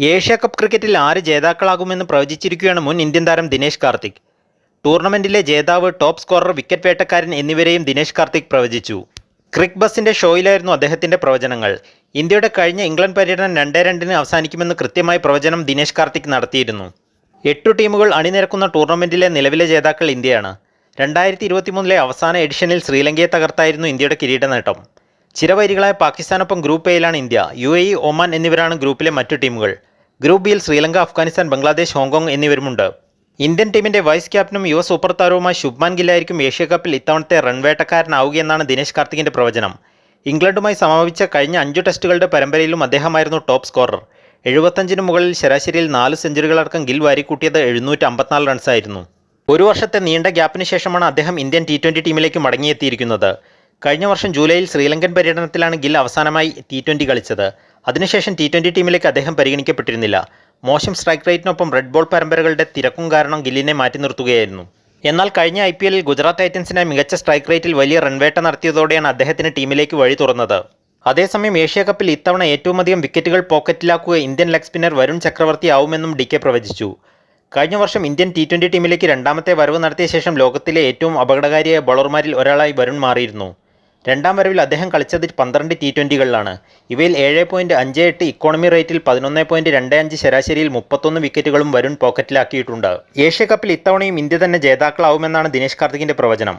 Asia cup ക്രിക്കറ്റിൽ ആര് ജേതാക്കളാകുമെന്ന് പ്രവചിച്ചിരിക്കുകയാണ് മുൻ ഇന്ത്യൻ താരം ദിനേശ് കാർത്തിക്. ടൂർണമെന്റിലെ ജേതാവ് ടോപ്പ് സ്കോറർ വിക്കറ്റ് വേട്ടക്കാരൻ എന്നിവരെയും ദിനേശ് കാർത്തിക് പ്രവചിച്ചു. ക്രിക് ബസിന്റെ ഷോയിലായിരുന്നു അദ്ദേഹത്തിന്റെ പ്രവചനങ്ങൾ. ഇന്ത്യയുടെ കഴിഞ്ഞ ഇംഗ്ലണ്ട് പര്യടനം രണ്ടേ രണ്ടിന് അവസാനിക്കുമെന്ന് കൃത്യമായ പ്രവചനം ദിനേശ് കാർത്തിക് നടത്തിയിരുന്നു. എട്ടു ടീമുകൾ അണിനിരക്കുന്ന ടൂർണമെന്റിലെ നിലവിലെ ജേതാക്കൾ ഇന്ത്യയാണ്. രണ്ടായിരത്തി ഇരുപത്തിമൂന്നിലെ അവസാന എഡിഷനിൽ ശ്രീലങ്കയെ തകർത്തായിരുന്നു ഇന്ത്യയുടെ കിരീട നേട്ടം ചിരവൈരികളായ പാകിസ്ഥാനൊപ്പം ഗ്രൂപ്പ് എയിലാണ് ഇന്ത്യ യു എ ഒമാൻ എന്നിവരാണ് ഗ്രൂപ്പിലെ മറ്റു ടീമുകൾ. ഗ്രൂപ്പ് ബിയിൽ ശ്രീലങ്ക അഫ്ഗാനിസ്ഥാൻ ബംഗ്ലാദേശ് ഹോങ്കോങ് എന്നിവരുമുണ്ട്. ഇന്ത്യൻ ടീമിന്റെ വൈസ് ക്യാപ്റ്റനും യുവ സൂപ്പർ താരവുമായ ശുഭ്മാൻ ഗില്ലായിരിക്കും ഏഷ്യ കപ്പിൽ ഇത്തവണത്തെ റൺവേട്ടക്കാരനാവുകയെന്നാണ് ദിനേശ് കാർത്തികിന്റെ പ്രവചനം. ഇംഗ്ലണ്ടുമായി സമാപിച്ച കഴിഞ്ഞ അഞ്ചു ടെസ്റ്റുകളുടെ പരമ്പരയിലും അദ്ദേഹമായിരുന്നു ടോപ്പ് സ്കോറർ. എഴുപത്തഞ്ചിന് മുകളിൽ ശരാശരിയിൽ നാല് സെഞ്ചുറികളടക്കം ഗിൽ വാരിക്കൂട്ടിയത് എഴുന്നൂറ്റി അമ്പത്തിനാല് റൺസായിരുന്നു. ഒരു വർഷത്തെ നീണ്ട ഗ്യാപ്പിന് ശേഷമാണ് അദ്ദേഹം ഇന്ത്യൻ ടി ട്വന്റി ടീമിലേക്ക് മടങ്ങിയെത്തിയിരിക്കുന്നത്. കഴിഞ്ഞ വർഷം ജൂലൈയിൽ ശ്രീലങ്കൻ പര്യടനത്തിലാണ് ഗിൽ അവസാനമായി ടി ട്വന്റി കളിച്ചത്. അതിനുശേഷം ടി ട്വന്റി ടീമിലേക്ക് അദ്ദേഹം പരിഗണിക്കപ്പെട്ടിരുന്നില്ല. മോശം സ്ട്രൈക്ക് റേറ്റിനൊപ്പം റെഡ് ബോൾ പരമ്പരകളുടെ തിരക്കും കാരണം ഗില്ലിനെ മാറ്റി നിർത്തുകയായിരുന്നു. എന്നാൽ കഴിഞ്ഞ ഐ പി എല്ലിൽ ഗുജറാത്ത് ടൈറ്റൻസിനെ മികച്ച സ്ട്രൈക്ക് റേറ്റിൽ വലിയ റൺവേട്ട നടത്തിയതോടെയാണ് അദ്ദേഹത്തിന് ടീമിലേക്ക് വഴി തുറന്നത്. അതേസമയം ഏഷ്യ കപ്പിൽ ഇത്തവണ ഏറ്റവും അധികം വിക്കറ്റുകൾ പോക്കറ്റിലാക്കുക Indian leg spinner Varun Chakravarthy ആവുമെന്നും D K പ്രവചിച്ചു. കഴിഞ്ഞ വർഷം ഇന്ത്യൻ ടി ട്വന്റി ടീമിലേക്ക് രണ്ടാമത്തെ വരവ് നടത്തിയ ശേഷം ലോകത്തിലെ ഏറ്റവും അപകടകാരിയായ ബോളർമാരിൽ ഒരാളായി വരുൺ മാറിയിരുന്നു. രണ്ടാം വരവിൽ അദ്ദേഹം കളിച്ചത് പന്ത്രണ്ട് ടി ട്വന്റികളിലാണ് ഇവയിൽ ഏഴ് പോയിന്റ് അഞ്ച് എട്ട് ഇക്കോണമി റേറ്റിൽ പതിനൊന്ന് പോയിന്റ് രണ്ട് അഞ്ച് ശരാശരിയിൽ മുപ്പത്തൊന്ന് വിക്കറ്റുകളും വരുൺ പോക്കറ്റിലാക്കിയിട്ടുണ്ട്. ഏഷ്യ കപ്പിൽ ഇത്തവണയും ഇന്ത്യ തന്നെ ജേതാക്കളാവുമെന്നാണ് ദിനേശ് കാർത്തികിന്റെ പ്രവചനം.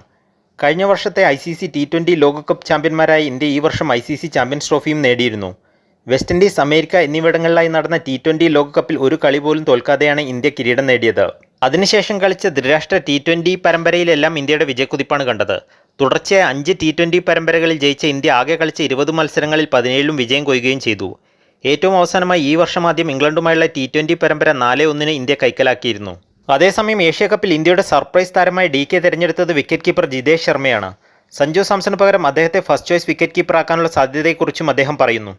കഴിഞ്ഞ വർഷത്തെ I C C T twenty ലോകകപ്പ് ചാമ്പ്യന്മാരായ ഇന്ത്യ ഈ വർഷം ഐ സി സി ചാമ്പ്യൻസ് ട്രോഫിയും നേടിയിരുന്നു. വെസ്റ്റ് ഇൻഡീസ് അമേരിക്ക എന്നിവിടങ്ങളിലായി നടന്ന ടി ട്വന്റി ലോകകപ്പിൽ ഒരു കളി പോലും തോൽക്കാതെയാണ് ഇന്ത്യ കിരീടം നേടിയത്. അതിനുശേഷം കളിച്ച ത്രിരാഷ്ട്ര ടി ട്വന്റി പരമ്പരയിലെല്ലാം ഇന്ത്യയുടെ വിജയക്കുതിപ്പാണ് കണ്ടത്. തുടർച്ചയായ അഞ്ച് ടി ട്വന്റി പരമ്പരകളിൽ ജയിച്ച ഇന്ത്യ ആകെ കളിച്ച ഇരുപത് മത്സരങ്ങളിൽ പതിനേഴിലും വിജയം കൊയ്യുകയും ചെയ്തു. ഏറ്റവും അവസാനമായി ഈ വർഷം ആദ്യം ഇംഗ്ലണ്ടുമായുള്ള ടി ട്വന്റി പരമ്പര നാല് ഒന്നിന് ഇന്ത്യ കൈക്കലാക്കിയിരുന്നു. അതേസമയം ഏഷ്യ കപ്പിൽ ഇന്ത്യയുടെ സർപ്രൈസ് താരമായി ഡി കെ തിരഞ്ഞെടുത്തത് വിക്കറ്റ് കീപ്പർ ജിതേഷ് ശർമ്മയാണ്. സഞ്ജു സാംസന് പകരം അദ്ദേഹത്തെ ഫസ്റ്റ് ചോയ്സ് വിക്കറ്റ് കീപ്പറാക്കാനുള്ള സാധ്യതയെക്കുറിച്ചും അദ്ദേഹം പറയുന്നു.